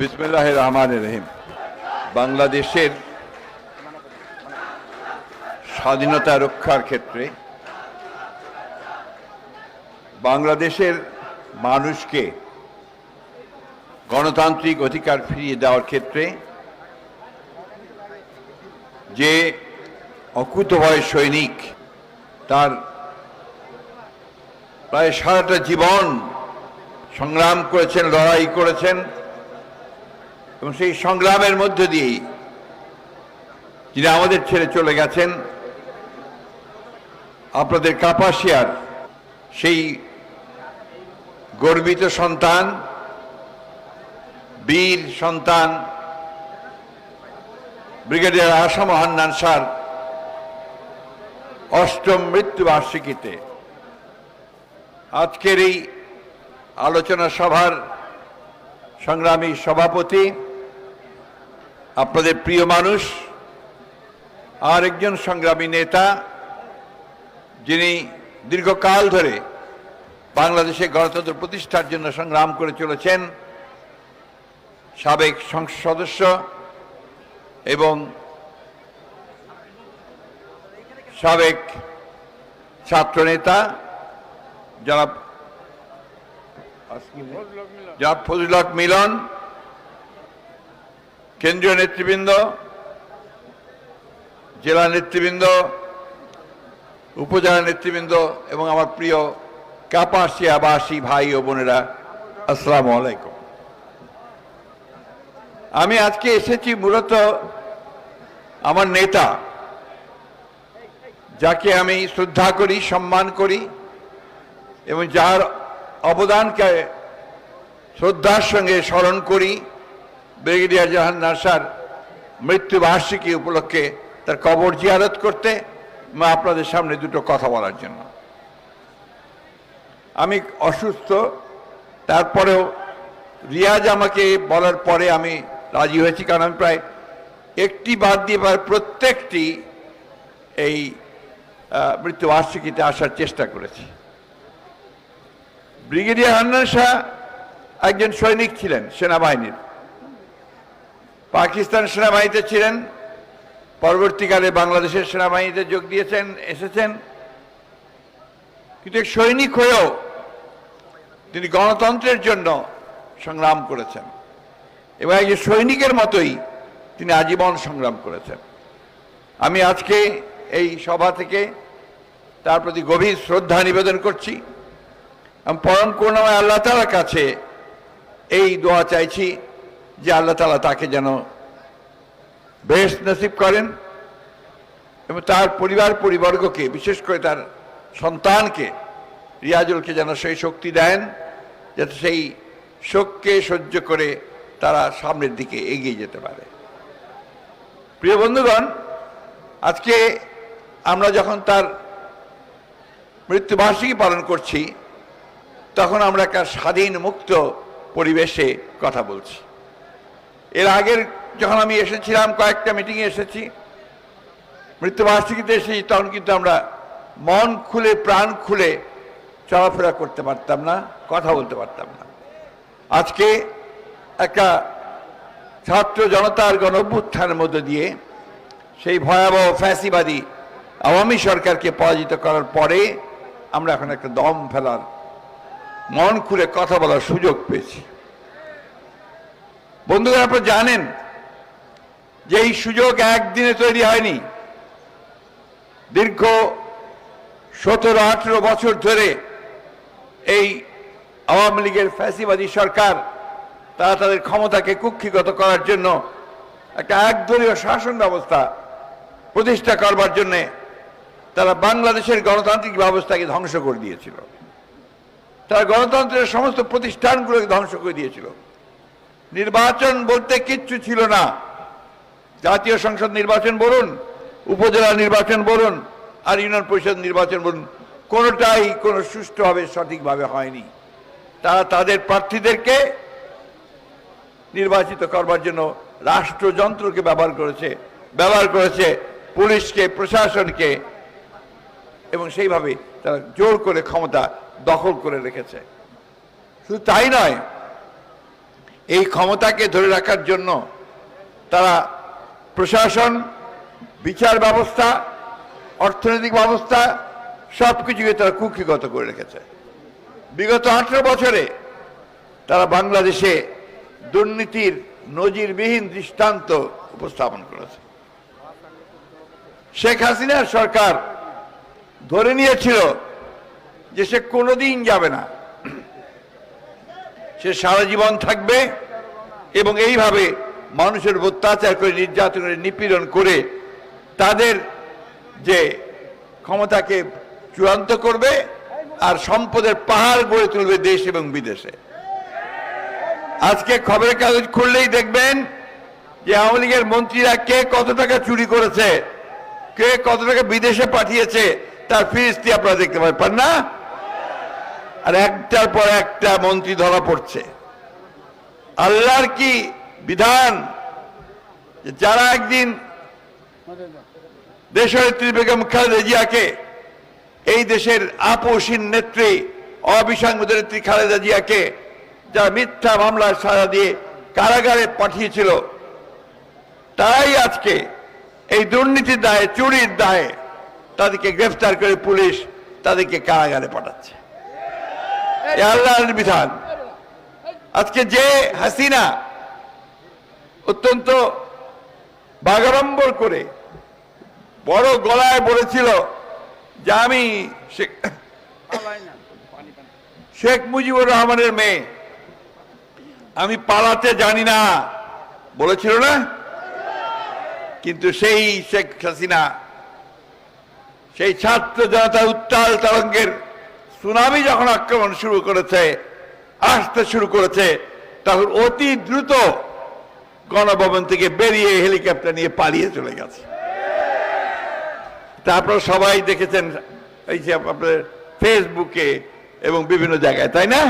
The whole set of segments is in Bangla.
বিসমিল্লাহ রহমান রহিম। বাংলাদেশের স্বাধীনতা রক্ষার ক্ষেত্রে বাংলাদেশের মানুষকে গণতান্ত্রিক অধিকার ফিরিয়ে দেওয়ার ক্ষেত্রে যে অকুতভয় সৈনিক, তার প্রায় সারাটা জীবন সংগ্রাম করেছেন, লড়াই করেছেন এবং সেই সংগ্রামের মধ্য দিয়েই যিনি আমাদের ছেড়ে চলে গেছেন, আপনাদের কাপাসিয়ার সেই গর্বিত সন্তান, বীর সন্তান, ব্রিগেডিয়ার আসাম হান্নান সার অষ্টম মৃত্যুবার্ষিকীতে আজকের এই আলোচনা সভার সংগ্রামী সভাপতি আপনাদের প্রিয় মানুষ আর একজন সংগ্রামী নেতা যিনি দীর্ঘকাল ধরে বাংলাদেশে গণতন্ত্র প্রতিষ্ঠার জন্য সংগ্রাম করে চলেছেন সাবেক সংসদ সদস্য এবং সাবেক ছাত্রনেতা যারা যা ফজলত মিলন কেন্দ্রীয় নেতৃবৃন্দ, জেলা নেতৃবৃন্দ, উপজেলা নেতৃবৃন্দ এবং আমার প্রিয় কাপাসিয়াবাসী ভাই ও বোনেরা, আসসালামু আলাইকুম। আমি আজকে এসেছি মূলত আমার নেতা, যাকে আমি শ্রদ্ধা করি, সম্মান করি এবং যার অবদানকে শ্রদ্ধার সঙ্গে স্মরণ করি। ব্রিগেডিয়ার জাহান নাসার মৃত্যুবার্ষিকী উপলক্ষে তার কবর জিয়ারত করতে আপনাদের সামনে দুটো কথা বলার জন্য। আমি অসুস্থ, তারপরেও রিয়াজ আমাকে বলার পরে আমি রাজি হয়েছি কারণ আমি প্রায় একটি বাদ দিয়ে প্রায় প্রত্যেকটি এই মৃত্যুবার্ষিকীতে আসার চেষ্টা করেছি। ব্রিগেডিয়ার হান্নান শাহ একজন সৈনিক ছিলেন সেনাবাহিনীর। পাকিস্তান সেনাবাহিনীতে ছিলেন, পরবর্তীকালে বাংলাদেশের সেনাবাহিনীতে যোগ দিয়েছেন, এসেছেন। কিন্তু সৈনিক হয়েও তিনি গণতন্ত্রের জন্য সংগ্রাম করেছেন এবং একজন সৈনিকের মতোই তিনি আজীবন সংগ্রাম করেছেন। আমি আজকে এই সভা থেকে তার প্রতি গভীর শ্রদ্ধা নিবেদন করছি আমি পরম করুণাময় আল্লাহ তালার কাছে এই দোয়া চাইছি। যে আল্লাহ তালা তাকে যেন বেশ নসিব করেন এবং তার পরিবার পরিবর্গকে, বিশেষ করে তার সন্তানকে, রিয়াজুলকে যেন সেই শক্তি দেন, যাতে সেই শোককে সহ্য করে তারা সামনের দিকে এগিয়ে যেতে পারে। প্রিয় বন্ধুগণ, আজকে আমরা যখন তার মৃত্যুবার্ষিকী পালন করছি, তখন আমরা একটা স্বাধীন মুক্ত পরিবেশে কথা বলছি। এর আগের যখন আমি এসেছিলাম, কয়েকটা মিটিংয়ে এসেছি, মৃত্যুবার্ষিকীতে এসেছি, তখন কিন্তু আমরা মন খুলে, প্রাণ খুলে চলাফেরা করতে পারতাম না, কথা বলতে পারতাম না। আজকে একটা ছাত্র জনতার গণ মধ্য দিয়ে সেই ভয়াবহ ফ্যাসিবাদী আওয়ামী সরকারকে পরাজিত করার পরে আমরা এখন একটা দম ফেলার, মন খুলে কথা বলার সুযোগ পেয়েছি। বন্ধুরা আপনারা জানেন যে এই সুযোগ একদিনে তৈরি হয়নি। দীর্ঘ সতেরো, আঠেরো বছর ধরে এই আওয়ামী লীগের ফ্যাসিবাদী সরকার, তারা তাদের ক্ষমতাকে কুক্ষিগত করার জন্য একটা একদলীয় শাসন ব্যবস্থা প্রতিষ্ঠা করবার জন্যে তারা বাংলাদেশের গণতান্ত্রিক ব্যবস্থাকে ধ্বংস করে দিয়েছিল। তারা গণতন্ত্রের সমস্ত প্রতিষ্ঠানগুলোকে ধ্বংস করে দিয়েছিল। নির্বাচন বলতে কিচ্ছু ছিল না। জাতীয় সংসদ নির্বাচন বলুন, উপজেলা নির্বাচন বলুন, আর ইউনিয়ন পরিষদ নির্বাচন বলুন, কোনোটাই কোনো সুষ্ঠুভাবে সঠিকভাবে হয়নি। তারা তাদের প্রার্থীদেরকে নির্বাচিত করবার জন্য রাষ্ট্রযন্ত্রকে ব্যবহার করেছে ব্যবহার করেছে পুলিশকে, প্রশাসনকে, এবং সেইভাবে তারা জোর করে ক্ষমতা দখল করে রেখেছে। শুধু তাই নয় এই ক্ষমতাকে ধরে রাখার জন্য তারা প্রশাসন, বিচার ব্যবস্থা, অর্থনৈতিক ব্যবস্থা সব কিছুকে তারা কুক্ষিগত করে রেখেছে। বিগত আঠেরো বছরে তারা বাংলাদেশে দুর্নীতির নজিরবিহীন দৃষ্টান্ত উপস্থাপন করেছে। শেখ হাসিনার সরকার ধরে নিয়েছিল যে সে কোনোদিন যাবে না। সে সারা জীবন থাকবে এবং এইভাবে মানুষের অত্যাচার করে, নির্যাতন করে, নিপীড়ন করে তাদের যে ক্ষমতাকে চূড়ান্ত করবে আর সম্পদের পাহাড় গড়ে তুলবে দেশ এবং বিদেশে। আজকে খবরের কাগজ খুললেই দেখবেন যে আওয়ামী লীগের মন্ত্রীরা কে কত টাকা চুরি করেছে, কে কত টাকা বিদেশে পাঠিয়েছে, তার ফিরিস্তি আপনারা দেখতে পান না? আর একটার পর একটা মন্ত্রী ধরা পড়ছে। আল্লাহর কি বিধান? যারা একদিন দেশনেত্রী বেগম খালেদা জিয়াকে এই দেশের আপোষীন নেত্রী অবিসংগত নেত্রী খালেদা জিয়াকে যারা মিথ্যা মামলার সাজা দিয়ে কারাগারে পাঠিয়েছিল, তারাই আজকে এই দুর্নীতির দায়ে, চুরির দায়ে তাদেরকে গ্রেফতার করে পুলিশ তাদেরকে কারাগারে পাঠাচ্ছে। আল্লাহর বিধান। আজকে যে হাসিনা অত্যন্ত বাগাড়ম্বর করে বড় গলায় বলেছিল যে আমি শেখ মুজিবুর রহমানের মেয়ে। আমি পালাতে জানি না। বলেছিল না? কিন্তু সেই শেখ হাসিনা, সেই ছাত্র জনতা উত্তাল তরঙ্গের সুনামি যখন আক্রমণ শুরু করেছে, আসতে শুরু করেছে, তখন অতি দ্রুত গণভবন থেকে বেরিয়ে হেলিকপ্টার নিয়ে পালিয়ে চলে গেছে। তারপর সবাই দেখেছেন, এই যে আপনাদের ফেসবুকে এবং বিভিন্ন জায়গায়, তাই না?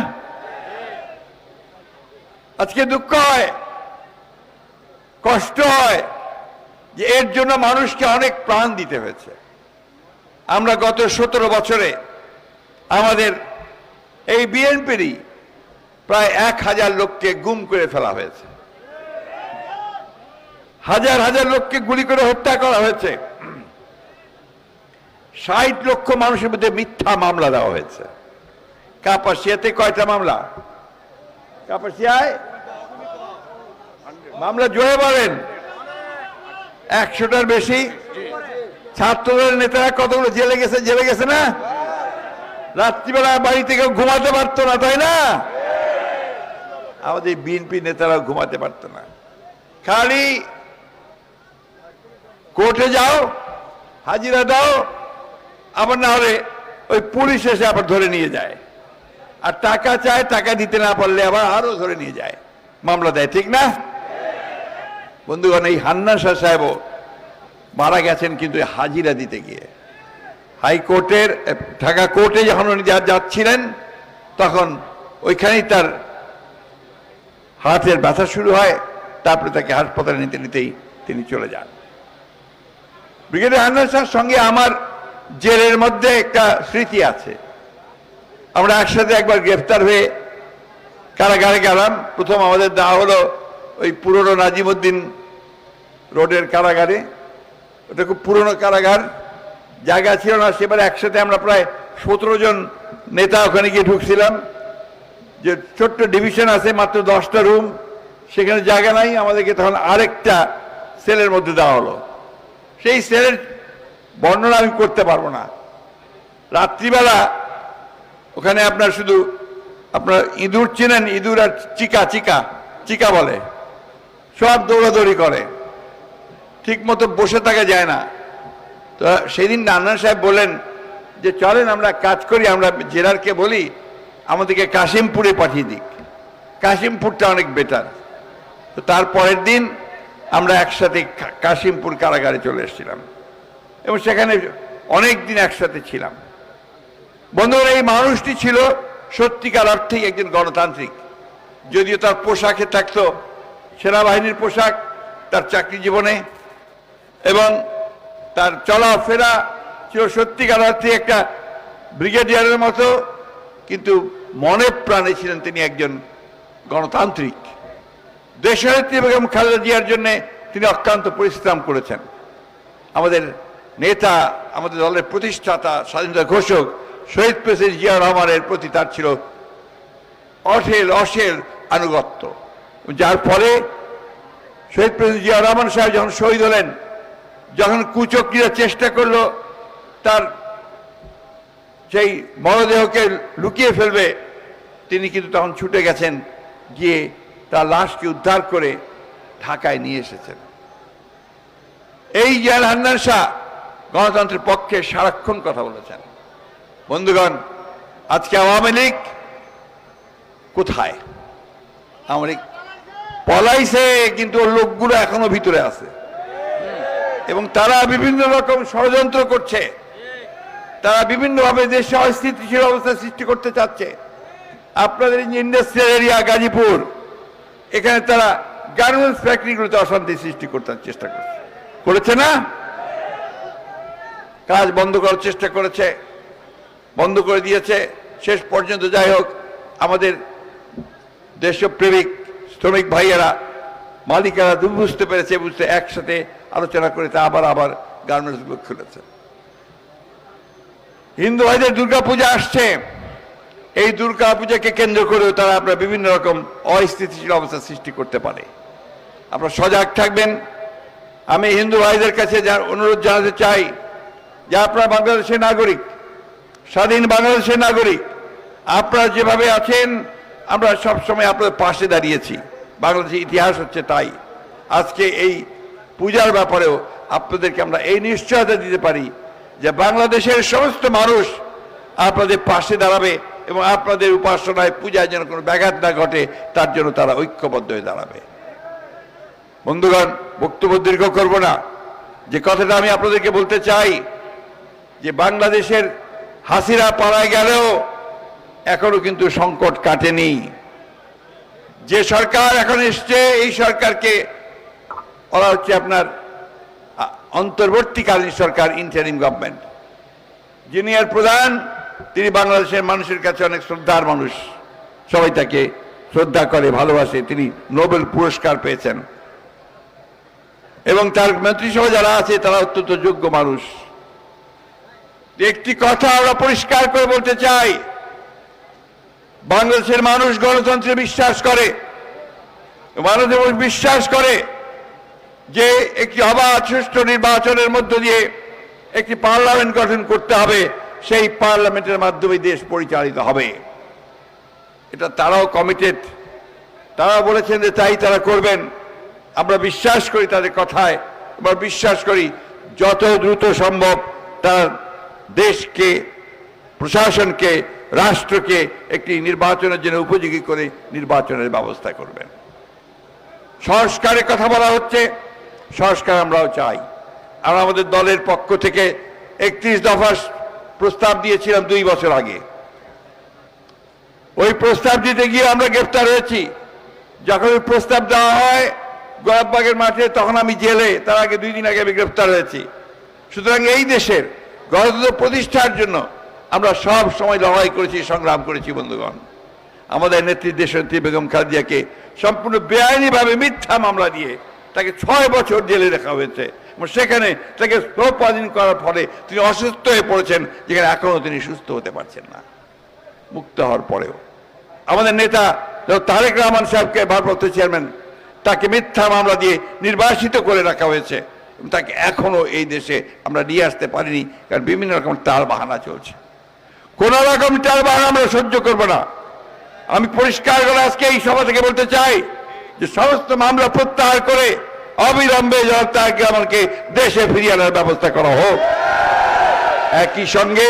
আজকে দুঃখ হয়, কষ্ট হয় যে এর জন্য মানুষকে অনেক প্রাণ দিতে হয়েছে। আমরা গত সতেরো বছরে আমাদের এই বিএনপিরই প্রায় এক হাজার লোককে গুম করে ফেলা হয়েছে। হাজার হাজার লোককে গুলি করে হত্যা করা হয়েছে। ষাট লক্ষ মানুষের মধ্যে মিথ্যা মামলা দেওয়া হয়েছে। কাপাসিয়াতে কয়টা মামলা? কাপাসিয়ায়? মামলা জোরে বলেন। একশোটার বেশি। ছাত্রদের নেতারা কতগুলো জেলে গেছে? জেলে গেছে না? রাত্রিবেলা বাড়ি থেকে ঘুমাতে পারতো না, তাই না? আমাদের বিএনপি নেতারা ঘুমাতে পারতো না। খালি কোর্টে যাও, হাজিরা দাও, আবার না হলে ওই পুলিশ এসে আবার ধরে নিয়ে যায়। আর টাকা চায়, টাকা দিতে না পারলে আবার আরও ধরে নিয়ে যায়। মামলা দেয়, ঠিক না? বন্ধুগণ, এই হান্না শাহ সাহেবও মারা গেছেন কিন্তু হাজিরা দিতে গিয়ে। হাইকোর্টের ঢাকা কোর্টে যখন উনি যাচ্ছিলেন, তখন ওইখানেই তার হাতের ব্যথা শুরু হয়, তারপরে তাকে হাসপাতালে নিতে নিতেই তিনি চলে যান। ব্রিগেডিয়ার হান্নান শাহর সঙ্গে আমার জেলের মধ্যে একটা স্মৃতি আছে। আমরা একসাথে একবার গ্রেফতার হয়ে কারাগারে গেলাম। প্রথম আমাদের দেওয়া হলো ওই পুরনো নাজিমুদ্দিন রোডের কারাগারে। ওটা খুব পুরনো কারাগার। জায়গা ছিল না, সেবারে একসাথে আমরা প্রায় সতেরো জন নেতা ওখানে গিয়ে ঢুকছিলাম। যে ছোট্ট ডিভিশন আছে, মাত্র দশটা রুম, সেখানে জায়গা নাই, আমাদেরকে তখন আরেকটা সেলের মধ্যে দেওয়া হলো। সেই সেলের বর্ণনা আমি করতে পারব না। রাত্রিবেলা ওখানে আপনার শুধু আপনার ইঁদুর চেনেন, ইঁদুর আর চিকা চিকা চিকা বলে। সব দৌড়াদৌড়ি করে। ঠিক মতো বসে থাকা যায় না। তো সেদিন নান্না সাহেব বলেন যে, চলেন আমরা কাজ করি, আমরা জেলারকে বলি, আমাদেরকে কাশিমপুরে পাঠিয়ে দিক। কাশিমপুরটা অনেক বেটার তো তার পরের দিন আমরা একসাথে কাশিমপুর কারাগারে চলে এসেছিলাম। এবং সেখানে অনেক দিন একসাথে ছিলাম। বন্ধুরা, এই মানুষটি ছিল সত্যিকার অর্থেই একজন গণতান্ত্রিক। যদিও তার পোশাকে থাকতো সেনাবাহিনীর পোশাক, তার চাকরি জীবনে, এবং তার চলাফেরা সত্যিকার অর্থে একটা ব্রিগেডিয়ারের মতো, কিন্তু মনে প্রাণে ছিলেন তিনি একজন গণতান্ত্রিক। দেশনেত্রী বেগম খালেদা জিয়ার জন্যে তিনি অক্লান্ত পরিশ্রম করেছেন। আমাদের নেতা, আমাদের দলের প্রতিষ্ঠাতা, স্বাধীনতা ঘোষক শহীদ প্রেসিডেন্ট জিয়া রহমানের প্রতি তার ছিল অঠেল অশেল আনুগত্য। যার ফলে শহীদ প্রেসিডেন্ট জিয়া রহমান সাহেব যখন শহীদ হলেন যখন কুচক্রীরা চেষ্টা করল, তার সেই মরদেহকে লুকিয়ে ফেলবে, তিনি কিন্তু তখন ছুটে গেছেন, গিয়ে তার লাশকে উদ্ধার করে ঢাকায় নিয়ে এসেছেন। এই জয়াল হান্নান শাহ গণতন্ত্রের পক্ষে সারাক্ষণ কথা বলেছেন। বন্ধুগণ, আজকে আওয়ামী লীগ কোথায়? লীগ পলাইছে, কিন্তু ওর লোকগুলো এখনও ভিতরে আছে। এবং তারা বিভিন্ন রকম ষড়যন্ত্র করছে। তারা বিভিন্নভাবে দেশে অস্থিতিশীল অবস্থা সৃষ্টি করতে চাচ্ছে। আপনাদের ইন্ডাস্ট্রিয়াল এরিয়া গাজীপুর, এখানে তারা গার্মেন্টস ফ্যাক্টরিগুলোতে অশান্তি সৃষ্টি করতে চেষ্টা করছে। করেছে না? কাজ বন্ধ করার চেষ্টা করেছে, বন্ধ করে দিয়েছে। শেষ পর্যন্ত যাই হোক, আমাদের দেশপ্রেমিক, শ্রমিক ভাইয়েরা, মালিকেরা বুঝতে পেরেছে, বুঝতে একসাথে আলোচনা করে তা আবার আবার গার্মেন্টসগুলো খুলেছে। হিন্দু ভাইদের দুর্গাপূজা আসছে। এই দুর্গা পূজাকে কেন্দ্র করেও তারা আপনার বিভিন্ন রকম অস্থিতিশীল অবস্থা সৃষ্টি করতে পারে। আপনারা সজাগ থাকবেন। আমি হিন্দু ভাইদের কাছে যার অনুরোধ জানাতে চাই যে আপনারা বাংলাদেশের নাগরিক, স্বাধীন বাংলাদেশের নাগরিক, আপনারা যেভাবে আছেন, আমরা সবসময় আপনাদের পাশে দাঁড়িয়েছি। বাংলাদেশের ইতিহাস হচ্ছে তাই। আজকে এই পূজার ব্যাপারেও আপনাদেরকে আমরা এই নিশ্চয়তা দিতে পারি যে বাংলাদেশের সমস্ত মানুষ আপনাদের পাশে দাঁড়াবে এবং আপনাদের উপাসনায় পূজায় যেন কোনো ব্যাঘাত না ঘটে, তার জন্য তারা ঐক্যবদ্ধ হয়ে দাঁড়াবে। বন্ধুগণ, বক্তব্য দীর্ঘ করব না। যে কথাটা আমি আপনাদেরকে বলতে চাই, যে বাংলাদেশের হাসিরা পাড়ায় গেলেও এখনও কিন্তু সংকট কাটেনি। যে সরকার এখন এসছে, এই সরকারকে বলা হচ্ছে আপনার অন্তর্বর্তীকালীন সরকার ইন্টারিম গভর্নমেন্ট যিনি এর প্রধান, তিনি বাংলাদেশের মানুষের কাছে অনেক শ্রদ্ধার মানুষ। সবাই তাকে শ্রদ্ধা করে, ভালোবাসে। তিনি নোবেল পুরস্কার পেয়েছেন। এবং তার মন্ত্রিসভা যারা আছে, তারা অত্যন্ত যোগ্য মানুষ। একটি কথা আমরা পরিষ্কার করে বলতে চাই, বাংলাদেশের মানুষ গণতন্ত্রে বিশ্বাস করে মানুষ বিশ্বাস করে। যে একটি অবাধ সুষ্ঠু নির্বাচনের মধ্য দিয়ে একটি পার্লামেন্ট গঠন করতে হবে, সেই পার্লামেন্টের মাধ্যমে দেশ পরিচালিত হবে। এটা তারাও কমিটেড তারা বলেছেন যে তাই তারা করবেন। আমরা বিশ্বাস করি তাদের কথায়। আমরা বিশ্বাস করি যত দ্রুত সম্ভব তারা দেশকে, প্রশাসনকে, রাষ্ট্রকে একটি নির্বাচনের জন্য উপযোগী করে নির্বাচনের ব্যবস্থা করবেন। সংস্কারের কথা বলা হচ্ছে সংস্কার আমরাও চাই। আমরা আমাদের দলের পক্ষ থেকে একত্রিশ দফা প্রস্তাব দিয়েছিলাম দুই বছর আগে। ওই প্রস্তাব দিতে গিয়ে আমরা গ্রেফতার হয়েছি। যখন ওই প্রস্তাব দেওয়া হয় গোলাপবাগের মাঠে, তখন আমি জেলে, তার আগে দুই দিন আগে আমি গ্রেফতার হয়েছি। সুতরাং এই দেশের গণতন্ত্র প্রতিষ্ঠার জন্য আমরা সব সময় লড়াই করেছি, সংগ্রাম করেছি, বন্ধুগণ। আমাদের নেত্রী দেশনেত্রী বেগম খালেদিয়াকে সম্পূর্ণ বেআইনিভাবে মিথ্যা মামলা দিয়ে তাকে ছয় বছর জেলে রাখা হয়েছে। সেখানে তাকে স্লোপাধীন করার ফলে তিনি অসুস্থ হয়ে পড়েছেন, যেখানে এখনও তিনি সুস্থ হতে পারছেন না। মুক্ত হওয়ার পরেও। আমাদের নেতা তারেক রহমান সাহেবকে ভারপ্রাপ্ত চেয়ারম্যান তাকে মিথ্যা মামলা দিয়ে নির্বাসিত করে রাখা হয়েছে তাকে এখনও এই দেশে আমরা নিয়ে আসতে পারিনি, কারণ বিভিন্ন রকম টাল বাহানা চলছে। কোন রকম টাল বাহানা আমরা সহ্য করব না। আমি পরিষ্কার করে আজকে এই সভা থেকে বলতে চাই যে সমস্ত মামলা প্রত্যাহার করে অবিলম্বে যেন তাকে আমাকে দেশে ফিরিয়ে আনার ব্যবস্থা করা হোক। একই সঙ্গে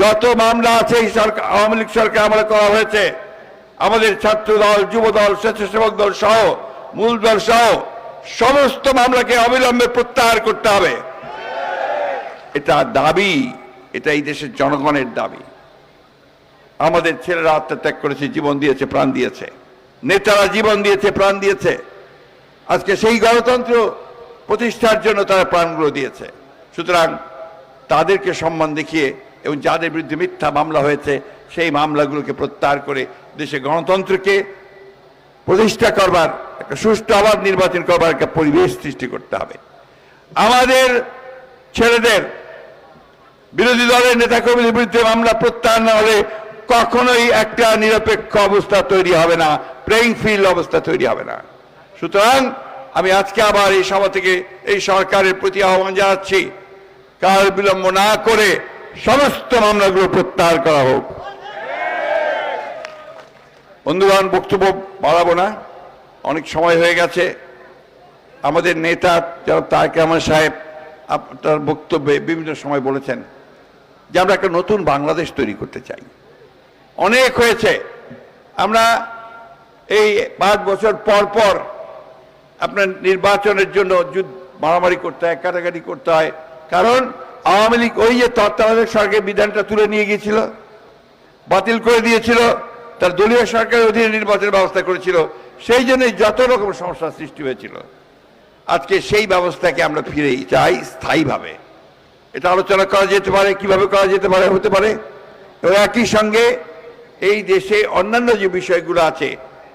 যত মামলা আছে, এই সরকার, আওয়ামী লীগ সরকার আমলে করা হয়েছে, আমাদের ছাত্র দল যুব দল স্বেচ্ছাসেবক দল সহ, মূল দল সহ, সমস্ত মামলাকে অবিলম্বে প্রত্যাহার করতে হবে। এটা দাবি, এটা এই দেশের জনগণের দাবি। আমাদের ছেলেরা আত্মত্যাগ করেছে, জীবন দিয়েছে, প্রাণ দিয়েছে। নেতারা জীবন দিয়েছে, প্রাণ দিয়েছে। আজকে সেই গণতন্ত্র প্রতিষ্ঠার জন্য তারা প্রাণগুলো দিয়েছে। সুতরাং তাদেরকে সম্মান দেখিয়ে এবং যাদের বিরুদ্ধে মিথ্যা মামলা হয়েছে, সেই মামলাগুলোকে প্রত্যাহার করে দেশে গণতন্ত্রকে প্রতিষ্ঠা করবার, একটা সুষ্ঠু আবার নির্বাচন করবার একটা পরিবেশ সৃষ্টি করতে হবে। আমাদের ছেলেদের, বিরোধী দলের নেতাকর্মীদের বিরুদ্ধে মামলা প্রত্যাহার না হলে কখনোই একটা নিরপেক্ষ অবস্থা তৈরি হবে না প্লেইং ফিল্ড অবস্থা তৈরি হবে না। সুতরাং আমি আজকে আবার এই সভা থেকে এই সরকারের প্রতি আহ্বান জানাচ্ছি, কাল বিলম্ব না করে সমস্ত মামলাগুলো প্রত্যাহার করা হোক। বন্ধুগণ, বক্তব্য বাড়াবো না, অনেক সময় হয়ে গেছে। আমাদের নেতা যারা তারেক রহমান সাহেব, আপনার বক্তব্যে বিভিন্ন সময় বলেছেন যে আমরা একটা নতুন বাংলাদেশ তৈরি করতে চাই। অনেক হয়েছে। আমরা এই পাঁচ বছর পর পর আপনার নির্বাচনের জন্য যুদ্ধ, মারামারি করতে হয়, কাটাকাটি করতে হয়। কারণ আওয়ামী লীগ ওই যে তত্ত্বাবধায়ক সরকারের বিধানটা তুলে নিয়ে গিয়েছিল, বাতিল করে দিয়েছিল, তার দলীয় সরকারের অধীনে নির্বাচনের ব্যবস্থা করেছিল, সেই জন্যই যত রকম সমস্যার সৃষ্টি হয়েছিল। আজকে সেই ব্যবস্থাকে আমরা ফিরে চাই স্থায়ীভাবে। এটা আলোচনা করা যেতে পারে, কীভাবে করা যেতে পারে, হতে পারে। এবং একই সঙ্গে এই দেশে অন্যান্য যে বিষয়গুলো আছে,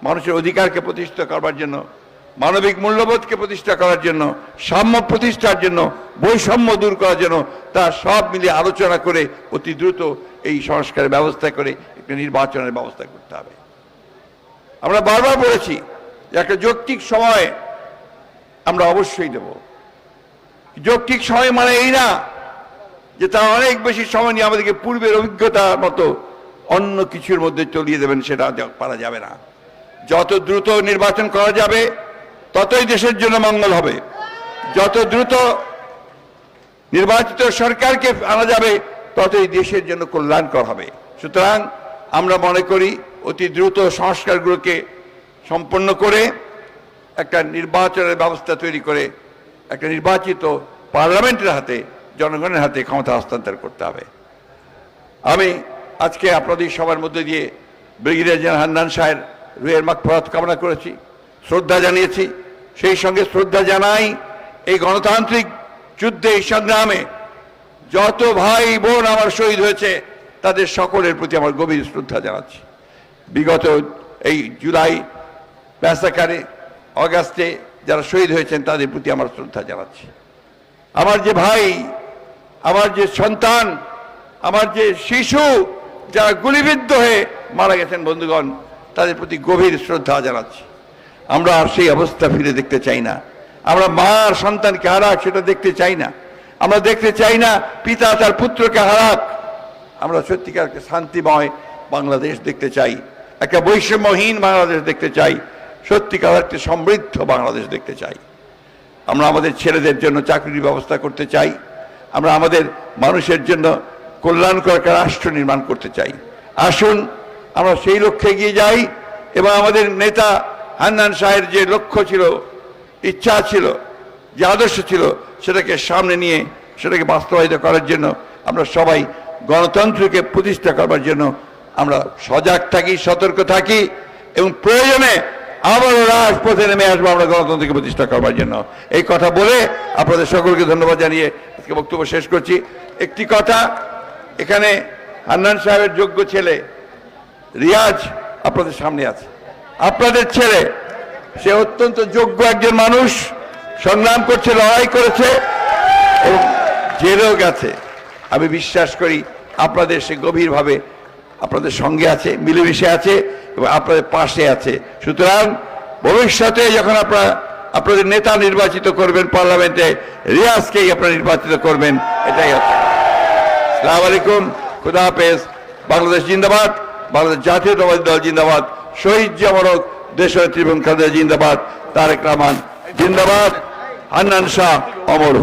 মানুষের অধিকারকে প্রতিষ্ঠিত করবার জন্য মানবিক মূল্যবোধকে প্রতিষ্ঠা করার জন্য, সাম্য প্রতিষ্ঠার জন্য, বৈষম্য দূর করার জন্য তা সব মিলিয়ে আলোচনা করে অতি দ্রুত এই সংস্কারের ব্যবস্থা করে একটা নির্বাচনের ব্যবস্থা করতে হবে। আমরা বারবার বলেছি যে একটা যৌক্তিক সময় আমরা অবশ্যই দেব। যৌক্তিক সময় মানে এই না যে তারা অনেক বেশি সময় নিয়ে আমাদেরকে পূর্বের অভিজ্ঞতার মতো অন্য কিছুর মধ্যে চলিয়ে দেবেন, সেটা পারা যাবে না। যত দ্রুত নির্বাচন করা যাবে ততই দেশের জন্য মঙ্গল হবে। যত দ্রুত নির্বাচিত সরকারকে আনা যাবে, ততই দেশের জন্য কল্যাণকর হবে। সুতরাং আমরা মনে করি, অতি দ্রুত সংস্কারগুলোকে সম্পন্ন করে একটা নির্বাচনের ব্যবস্থা তৈরি করে একটা নির্বাচিত পার্লামেন্টের হাতে, জনগণের হাতে ক্ষমতা হস্তান্তর করতে হবে। আমি আজকে আপনাদের সবার মধ্যে দিয়ে ব্রিগেডিয়ার জেনারেল হান্নান সাহের রুয়ের মাগফরাত কামনা করেছি, শ্রদ্ধা জানিয়েছি। সেই সঙ্গে শ্রদ্ধা জানাই এই গণতান্ত্রিক যুদ্ধে এই সংগ্রামে যত ভাই বোন আমার শহীদ হয়েছে, তাদের সকলের প্রতি আমার গভীর শ্রদ্ধা জানাচ্ছি। বিগত এই জুলাই ব্যাসাকারে অগাস্টে যারা শহীদ হয়েছেন, তাদের প্রতি আমার শ্রদ্ধা জানাচ্ছি। আমার যে ভাই, আমার যে সন্তান, আমার যে শিশু, যারা গুলিবিদ্ধ হয়ে মারা গেছেন বন্ধুগণ, তাদের প্রতি গভীর শ্রদ্ধা জানাচ্ছি। আমরা আর সেই অবস্থা ফিরে দেখতে চাই না। আমরা মা আর সন্তানকে হারাক, সেটা দেখতে চাই না। আমরা দেখতে চাই না পিতা তার পুত্রকে হারাক। আমরা সত্যিকার শান্তিময় বাংলাদেশ দেখতে চাই। একটা বৈষম্যহীন বাংলাদেশ দেখতে চাই। সত্যিকার একটি সমৃদ্ধ বাংলাদেশ দেখতে চাই। আমরা আমাদের ছেলেদের জন্য চাকরির ব্যবস্থা করতে চাই। আমরা আমাদের মানুষের জন্য কল্যাণকর একটা রাষ্ট্র নির্মাণ করতে চাই। আসুন, আমরা সেই লক্ষ্যে এগিয়ে যাই এবং আমাদের নেতা হান্নান সাহের যে লক্ষ্য ছিল, ইচ্ছা ছিল, যে আদর্শ ছিল, সেটাকে সামনে নিয়ে, সেটাকে বাস্তবায়িত করার জন্য আমরা সবাই গণতন্ত্রকে প্রতিষ্ঠা করবার জন্য আমরা সজাগ থাকি, সতর্ক থাকি এবং প্রয়োজনে আবারও রাজপথে নেমে আসব আমরা গণতন্ত্রকে প্রতিষ্ঠা করবার জন্য। এই কথা বলে আপনাদের সকলকে ধন্যবাদ জানিয়ে আজকে বক্তব্য শেষ করছি। একটি কথা, এখানে হান্নান সাহেবের যোগ্য ছেলে রিয়াজ আপনাদের সামনে আছে। আপনাদের ছেলে, সে অত্যন্ত যোগ্য একজন মানুষ, সংগ্রাম করছে, লড়াই করেছে এবং জেলেও গেছে। আমি বিশ্বাস করি আপনাদের সে গভীরভাবে আপনাদের সঙ্গে আছে, মিলেমিশে আছে এবং আপনাদের পাশে আছে। সুতরাং ভবিষ্যতে যখন আপনারা আপনাদের নেতা নির্বাচিত করবেন পার্লামেন্টে, রিয়াজকেই আপনারা নির্বাচিত করবেন, এটাই আছে সালাম আলাইকুম, খুদা হাফেজ, বাংলাদেশ জিন্দাবাদ, বাংলাদেশ জাতীয়তাবাদী দল জিন্দাবাদ। শহীদ জামরক দেশনেত্রী এবং খালেদা জিন্দাবাদ তারেক রহমান জিন্দাবাদ হান্নান শাহ অমর